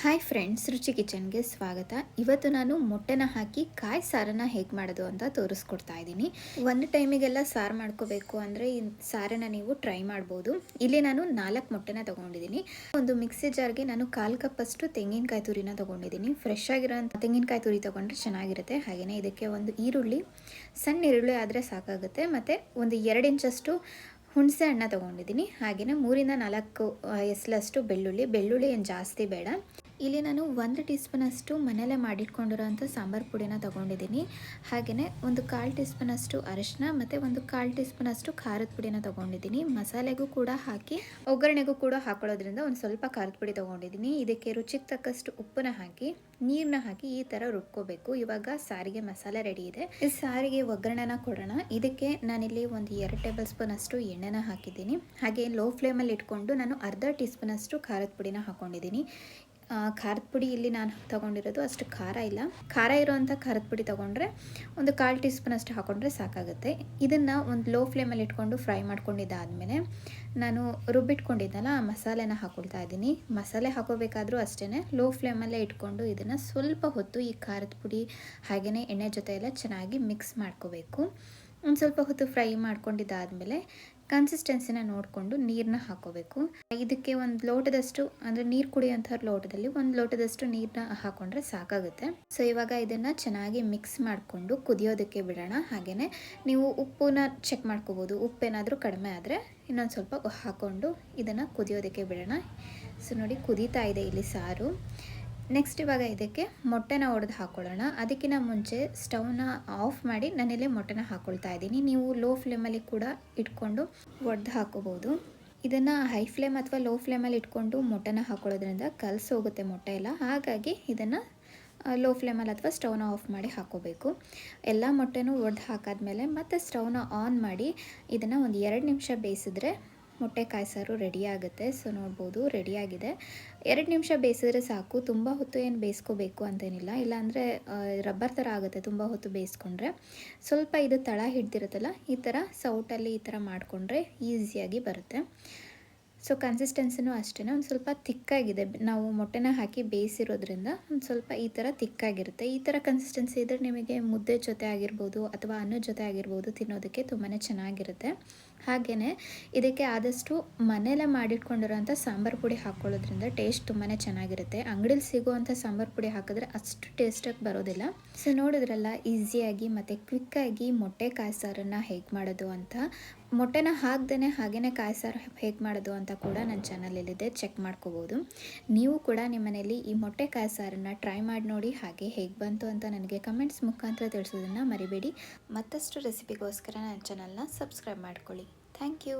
Hi friends ರುಚಿ ಕಿಚನ್ಗೆ ಸ್ವಾಗತ. ಇವತ್ತು ನಾನು ಮೊಟ್ಟೆನ ಹಾಕಿ ಕಾಯಿ ಸಾರನ್ನ ಹೇಗೆ ಮಾಡೋದು ಅಂತ ತೋರಿಸ್ಕೊಡ್ತಾ ಇದ್ದೀನಿ. ಒಂದು ಟೈಮಿಗೆಲ್ಲ ಸಾರು ಮಾಡ್ಕೋಬೇಕು ಅಂದರೆ ಈ ಸಾರನ್ನ ನೀವು ಟ್ರೈ ಮಾಡ್ಬೋದು. ಇಲ್ಲಿ ನಾನು ನಾಲ್ಕು ಮೊಟ್ಟೆನ ತೊಗೊಂಡಿದ್ದೀನಿ. ಒಂದು ಮಿಕ್ಸಿ ಜಾರ್ಗೆ ನಾನು ಕಾಲು ಕಪ್ಪಷ್ಟು ತೆಂಗಿನಕಾಯಿ ತುರಿನ ತೊಗೊಂಡಿದ್ದೀನಿ. ಫ್ರೆಶ್ ಆಗಿರೋಂಥ ತೆಂಗಿನಕಾಯಿ ತುರಿ ತೊಗೊಂಡ್ರೆ ಚೆನ್ನಾಗಿರುತ್ತೆ. ಹಾಗೆಯೇ ಇದಕ್ಕೆ ಒಂದು ಈರುಳ್ಳಿ, ಸಣ್ಣ ಈರುಳ್ಳಿ ಆದರೆ ಸಾಕಾಗುತ್ತೆ. ಮತ್ತು ಒಂದು ಎರಡು ಇಂಚಷ್ಟು ಹುಣಸೆ ಹಣ್ಣ ತೊಗೊಂಡಿದ್ದೀನಿ. ಹಾಗೆಯೇ ಮೂರಿಂದ ನಾಲ್ಕು ಎಸ್ಲಷ್ಟು ಬೆಳ್ಳುಳ್ಳಿ. ಬೆಳ್ಳುಳ್ಳಿ ಏನು ಜಾಸ್ತಿ ಬೇಡ. ಇಲ್ಲಿ ನಾನು ಒಂದು ಟೀ ಸ್ಪೂನಷ್ಟು ಮನೆಯಲ್ಲೇ ಮಾಡಿಟ್ಕೊಂಡಿರೋಂಥ ಸಾಂಬಾರು ಪುಡಿನ ತೊಗೊಂಡಿದ್ದೀನಿ. ಹಾಗೆಯೇ ಒಂದು ಕಾಲು ಟೀ ಸ್ಪೂನಷ್ಟು ಅರಿಶಿನ ಮತ್ತು ಒಂದು ಕಾಲು ಟೀ ಸ್ಪೂನಷ್ಟು ಖಾರದ ಪುಡಿನ ತೊಗೊಂಡಿದ್ದೀನಿ. ಮಸಾಲೆಗೂ ಕೂಡ ಹಾಕಿ, ಒಗ್ಗರಣೆಗೂ ಕೂಡ ಹಾಕೊಳ್ಳೋದ್ರಿಂದ ಒಂದು ಸ್ವಲ್ಪ ಖಾರದ ಪುಡಿ ತೊಗೊಂಡಿದ್ದೀನಿ. ಇದಕ್ಕೆ ರುಚಿಗೆ ತಕ್ಕಷ್ಟು ಉಪ್ಪನ್ನ ಹಾಕಿ, ನೀರನ್ನ ಹಾಕಿ ಈ ಥರ ರುಬ್ಕೋಬೇಕು. ಇವಾಗ ಸಾರಿಗೆ ಮಸಾಲೆ ರೆಡಿ ಇದೆ. ಸಾರಿಗೆ ಒಗ್ಗರಣೆನ ಕೊಡೋಣ. ಇದಕ್ಕೆ ನಾನಿಲ್ಲಿ ಒಂದು ಎರಡು ಟೇಬಲ್ ಸ್ಪೂನ್ ಅಷ್ಟು ಎಣ್ಣೆನ ಹಾಕಿದ್ದೀನಿ. ಹಾಗೆ ಲೋ ಫ್ಲೇಮಲ್ಲಿ ಇಟ್ಕೊಂಡು ನಾನು ಅರ್ಧ ಟೀ ಸ್ಪೂನ್ ಅಷ್ಟು ಖಾರದ ಪುಡಿನ ಹಾಕೊಂಡಿದ್ದೀನಿ. ಖಾರದ ಪುಡಿ ಇಲ್ಲಿ ನಾನು ತೊಗೊಂಡಿರೋದು ಅಷ್ಟು ಖಾರ ಇಲ್ಲ. ಖಾರ ಇರೋವಂಥ ಖಾರದ ಪುಡಿ ತೊಗೊಂಡ್ರೆ ಒಂದು ಕಾಲು ಟೀ ಸ್ಪೂನ್ ಅಷ್ಟು ಹಾಕೊಂಡ್ರೆ ಸಾಕಾಗುತ್ತೆ. ಇದನ್ನು ಒಂದು ಲೋ ಫ್ಲೇಮಲ್ಲಿ ಇಟ್ಕೊಂಡು ಫ್ರೈ ಮಾಡ್ಕೊಂಡಿದ್ದಾದಮೇಲೆ ನಾನು ರುಬ್ಬಿಟ್ಕೊಂಡಿದ್ದಲ್ಲ ಆ ಮಸಾಲೆನ ಹಾಕೊಳ್ತಾ ಇದ್ದೀನಿ. ಮಸಾಲೆ ಹಾಕೋಬೇಕಾದ್ರೂ ಅಷ್ಟೇ ಲೋ ಫ್ಲೇಮಲ್ಲೇ ಇಟ್ಕೊಂಡು ಇದನ್ನು ಸ್ವಲ್ಪ ಹೊತ್ತು ಈ ಖಾರದ ಪುಡಿ ಹಾಗೆಯೇ ಎಣ್ಣೆ ಜೊತೆ ಎಲ್ಲ ಚೆನ್ನಾಗಿ ಮಿಕ್ಸ್ ಮಾಡ್ಕೋಬೇಕು. ಒಂದು ಸ್ವಲ್ಪ ಹೊತ್ತು ಫ್ರೈ ಮಾಡ್ಕೊಂಡಿದ್ದಾದಮೇಲೆ ಕನ್ಸಿಸ್ಟೆನ್ಸಿನ ನೋಡಿಕೊಂಡು ನೀರನ್ನ ಹಾಕೋಬೇಕು. ಇದಕ್ಕೆ ಒಂದು ಲೋಟದಷ್ಟು, ಅಂದರೆ ನೀರು ಕುಡಿಯೋಂಥ ಲೋಟದಲ್ಲಿ ಒಂದು ಲೋಟದಷ್ಟು ನೀರನ್ನ ಹಾಕೊಂಡ್ರೆ ಸಾಕಾಗುತ್ತೆ. ಸೊ ಇವಾಗ ಇದನ್ನು ಚೆನ್ನಾಗಿ ಮಿಕ್ಸ್ ಮಾಡಿಕೊಂಡು ಕುದಿಯೋದಕ್ಕೆ ಬಿಡೋಣ. ಹಾಗೆಯೇ ನೀವು ಉಪ್ಪನ್ನ ಚೆಕ್ ಮಾಡ್ಕೋಬೋದು. ಉಪ್ಪೇನಾದರೂ ಕಡಿಮೆ ಆದರೆ ಇನ್ನೊಂದು ಸ್ವಲ್ಪ ಹಾಕ್ಕೊಂಡು ಇದನ್ನು ಕುದಿಯೋದಕ್ಕೆ ಬಿಡೋಣ. ಸೊ ನೋಡಿ ಕುದೀತಾ ಇದೆ ಇಲ್ಲಿ ಸಾರು. ನೆಕ್ಸ್ಟ್ ಇವಾಗ ಇದಕ್ಕೆ ಮೊಟ್ಟೆನ ಒಡೆದು ಹಾಕ್ಕೊಳ್ಳೋಣ ಅದಕ್ಕಿಂತ ಮುಂಚೆ ಸ್ಟವ್ನ ಆಫ್ ಮಾಡಿ ನಾನಿಲ್ಲಿ ಮೊಟ್ಟೆನ ಹಾಕ್ಕೊಳ್ತಾ ಇದ್ದೀನಿ. ನೀವು ಲೋ ಫ್ಲೇಮಲ್ಲಿ ಕೂಡ ಇಟ್ಕೊಂಡು ಒಡೆದು ಹಾಕೋಬೋದು ಇದನ್ನು ಹೈ ಫ್ಲೇಮ್ ಅಥವಾ ಲೋ ಫ್ಲೇಮಲ್ಲಿ ಇಟ್ಕೊಂಡು ಮೊಟ್ಟೆನ ಹಾಕೊಳ್ಳೋದ್ರಿಂದ ಕಲಸಿ ಹೋಗುತ್ತೆ ಮೊಟ್ಟೆ ಎಲ್ಲ. ಹಾಗಾಗಿ ಇದನ್ನು ಲೋ ಫ್ಲೇಮಲ್ಲಿ ಅಥವಾ ಸ್ಟವ್ನ ಆಫ್ ಮಾಡಿ ಹಾಕೋಬೇಕು. ಎಲ್ಲ ಮೊಟ್ಟೆನೂ ಒಡೆದು ಹಾಕಾದ್ಮೇಲೆ ಮತ್ತೆ ಸ್ಟವ್ನ ಆನ್ ಮಾಡಿ ಇದನ್ನು ಒಂದು ಎರಡು ನಿಮಿಷ ಬೇಯಿಸಿದ್ರೆ ಮೊಟ್ಟೆ ಕಾಯಿ ಸಾರು ರೆಡಿ ಆಗುತ್ತೆ. ಸೊ ನೋಡ್ಬೋದು ರೆಡಿಯಾಗಿದೆ ಎರಡು ನಿಮಿಷ ಬೇಯಿಸಿದ್ರೆ ಸಾಕು. ತುಂಬ ಹೊತ್ತು ಏನು ಬೇಯಿಸ್ಕೋಬೇಕು ಅಂತೇನಿಲ್ಲ. ಇಲ್ಲಾಂದರೆ ರಬ್ಬರ್ ಥರ ಆಗುತ್ತೆ. ತುಂಬ ಹೊತ್ತು ಬೇಯಿಸ್ಕೊಂಡ್ರೆ. ಸ್ವಲ್ಪ ಇದು ತಳ ಹಿಡ್ದಿರುತ್ತಲ್ಲ, ಈ ಥರ ಸೌಟಲ್ಲಿ ಈ ಥರ ಮಾಡಿಕೊಂಡ್ರೆ ಈಸಿಯಾಗಿ ಬರುತ್ತೆ. ಸೊ ಕನ್ಸಿಸ್ಟೆನ್ಸಿನೂ ಅಷ್ಟೇ ಒಂದು ಸ್ವಲ್ಪ ತಿಕ್ಕಾಗಿದೆ ನಾವು ಮೊಟ್ಟೆನ ಹಾಕಿ ಬೇಯಿಸಿರೋದ್ರಿಂದ ಒಂದು ಸ್ವಲ್ಪ ಈ ಥರ ತಿಕ್ಕಾಗಿರುತ್ತೆ ಈ ಥರ ಕನ್ಸಿಸ್ಟೆನ್ಸಿ ಇದ್ದರೆ ನಿಮಗೆ ಮುದ್ದೆ ಜೊತೆ ಆಗಿರ್ಬೋದು ಅಥವಾ ಅನ್ನದ ಜೊತೆ ಆಗಿರ್ಬೋದು ತಿನ್ನೋದಕ್ಕೆ ತುಂಬಾ ಚೆನ್ನಾಗಿರುತ್ತೆ. ಹಾಗೆಯೇ ಇದಕ್ಕೆ ಆದಷ್ಟು ಮನೆಯಲ್ಲೇ ಮಾಡಿಟ್ಕೊಂಡಿರೋಂಥ ಸಾಂಬಾರು ಪುಡಿ ಹಾಕ್ಕೊಳ್ಳೋದ್ರಿಂದ ಟೇಸ್ಟ್ ತುಂಬಾ ಚೆನ್ನಾಗಿರುತ್ತೆ. ಅಂಗಡಿಲಿ ಸಿಗುವಂಥ ಸಾಂಬಾರು ಪುಡಿ ಹಾಕಿದ್ರೆ ಅಷ್ಟು ಟೇಸ್ಟಾಗಿ ಬರೋದಿಲ್ಲ. ಸೊ ನೋಡಿದ್ರಲ್ಲ ಈಸಿಯಾಗಿ ಮತ್ತು ಕ್ವಿಕ್ಕಾಗಿ ಮೊಟ್ಟೆ ಕಾಯಿ ಸಾರನ್ನು ಹೇಗೆ ಮಾಡೋದು ಅಂತ. ಮೊಟ್ಟೆನ ಹಾಕ್ದೇ ಹಾಗೇ ಕಾಯಿ ಸಾರು ಹೇಗೆ ಮಾಡೋದು ಅಂತ ಕೂಡ ನನ್ನ ಚಾನಲಲ್ಲಿದೆ, ಚೆಕ್ ಮಾಡ್ಕೋಬೋದು. ನೀವು ಕೂಡ ನಿಮ್ಮ ಈ ಮೊಟ್ಟೆ ಕಾಯಿ ಸಾರನ್ನು ಟ್ರೈ ಮಾಡಿ ನೋಡಿ ಹಾಗೆ ಹೇಗೆ ಬಂತು ಅಂತ ನನಗೆ ಕಮೆಂಟ್ಸ್ ಮುಖಾಂತರ ತಿಳಿಸೋದನ್ನು ಮರಿಬೇಡಿ. ಮತ್ತಷ್ಟು ರೆಸಿಪಿಗೋಸ್ಕರ ನನ್ನ ಚಾನಲ್ನ ಸಬ್ಸ್ಕ್ರೈಬ್ ಮಾಡ್ಕೊಳ್ಳಿ. Thank you.